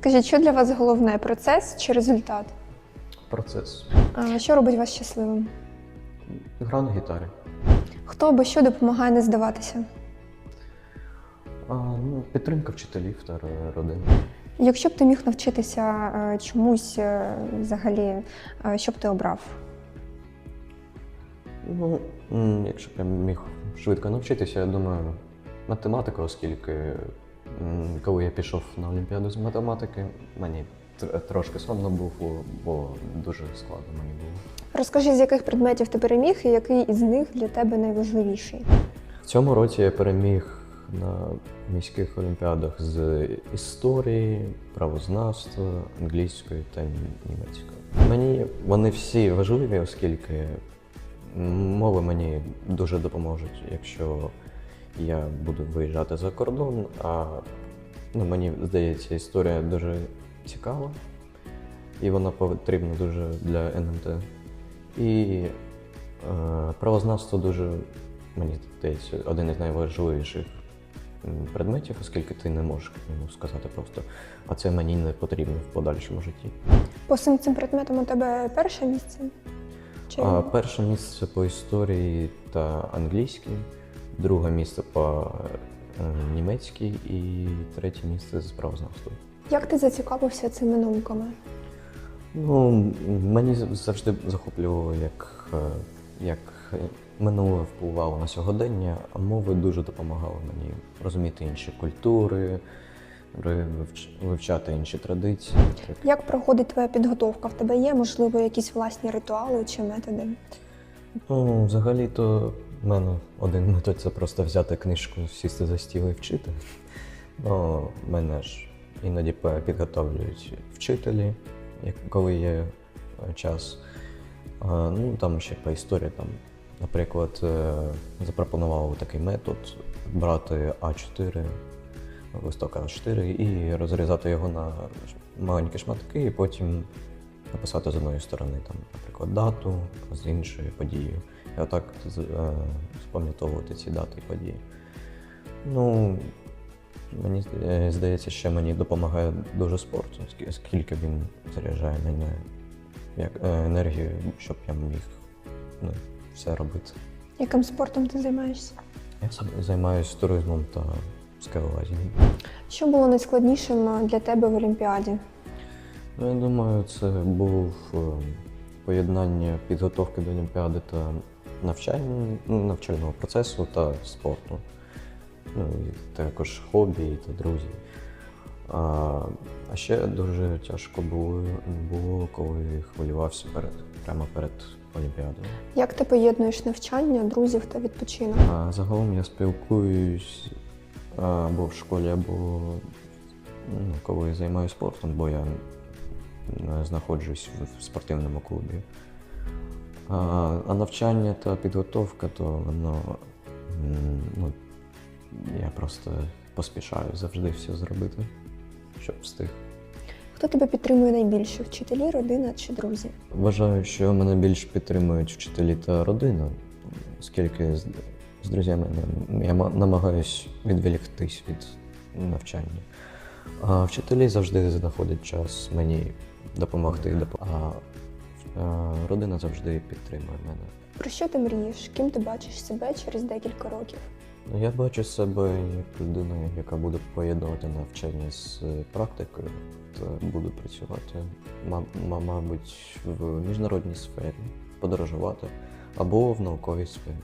Скажіть, що для вас головне процес чи результат? Процес. А що робить вас щасливим? Гра на гітарі. Хто або що допомагає не здаватися? А, ну, підтримка вчителів та родини. Якщо б ти міг навчитися е, чомусь е, взагалі, е, що б ти обрав? Ну, м, якщо б я міг швидко навчитися, я думаю, математика, оскільки коли я пішов на Олімпіаду з математики, мені трошки сумно було, бо дуже складно мені було. Розкажи, з яких предметів ти переміг і який із них для тебе найважливіший? В цьому році я переміг на міських олімпіадах з історії, правознавства, англійської та німецької. Мені вони всі важливі, оскільки мови мені дуже допоможуть, якщо я буду виїжджати за кордон. А ну, мені здається, історія дуже цікава, і вона потрібна дуже для НМТ. І е, правознавство дуже мені здається, один із найважливіших предметів, оскільки ти не можеш йому сказати просто, а це мені не потрібно в подальшому житті. По всім цим предметам у тебе перше місце? Чи... А, перше місце по історії та англійській, друге місце по е, німецькій і третє місце з правознавства. Як ти зацікавився цими науками? Ну, мені завжди захоплювало, як, е, як минуле впливало на сьогодення, а мови дуже допомагали мені розуміти інші культури, вивчати інші традиції. Як проходить твоя підготовка? В тебе є, можливо, якісь власні ритуали чи методи? Ну, взагалі-то в мене один метод це просто взяти книжку, сісти за стіл і вчити. Ну, мене ж іноді підготовлюють вчителі, коли є е, час. Ну, там ще по історії, там, наприклад, е, запропонував такий метод брати А4, листок А4 і розрізати його на маленькі шматки, і потім написати з одної сторони, там, наприклад, дату, з іншої подію. І отак е, ці дати і події. Ну, мені е, здається, ще мені допомагає дуже спорт, оскільки він заряджає мене як е, енергію, щоб я міг ну, все робити. Яким спортом ти займаєшся? Я займаюся туризмом та скелелазінням. Що було найскладнішим для тебе в Олімпіаді? Ну, я думаю, це був е, поєднання підготовки до Олімпіади та навчання, ну, навчального процесу та спорту. Ну, і також хобі та друзі. А, а ще дуже тяжко було, було, коли хвилювався перед, прямо перед Олімпіадою. Як ти поєднуєш навчання, друзів та відпочинок? А загалом я спілкуюсь або в школі, або ну, коли займаюся спортом, бо я знаходжусь в спортивному клубі. А, навчання та підготовка, то воно ну, я просто поспішаю завжди все зробити, щоб встиг. Хто тебе підтримує найбільше? Вчителі, родина чи друзі? Вважаю, що мене більш підтримують вчителі та родина, оскільки з, з друзями я ма- намагаюсь відволіктись від навчання. А вчителі завжди знаходять час мені допомогти. доп- А, а родина завжди підтримує мене. Про що ти мрієш? Ким ти бачиш себе через декілька років? Ну, Я бачу себе як людину, яка буде поєднувати навчання з практикою та буду працювати, ма- ма- мабуть, в міжнародній сфері, подорожувати або в науковій сфері.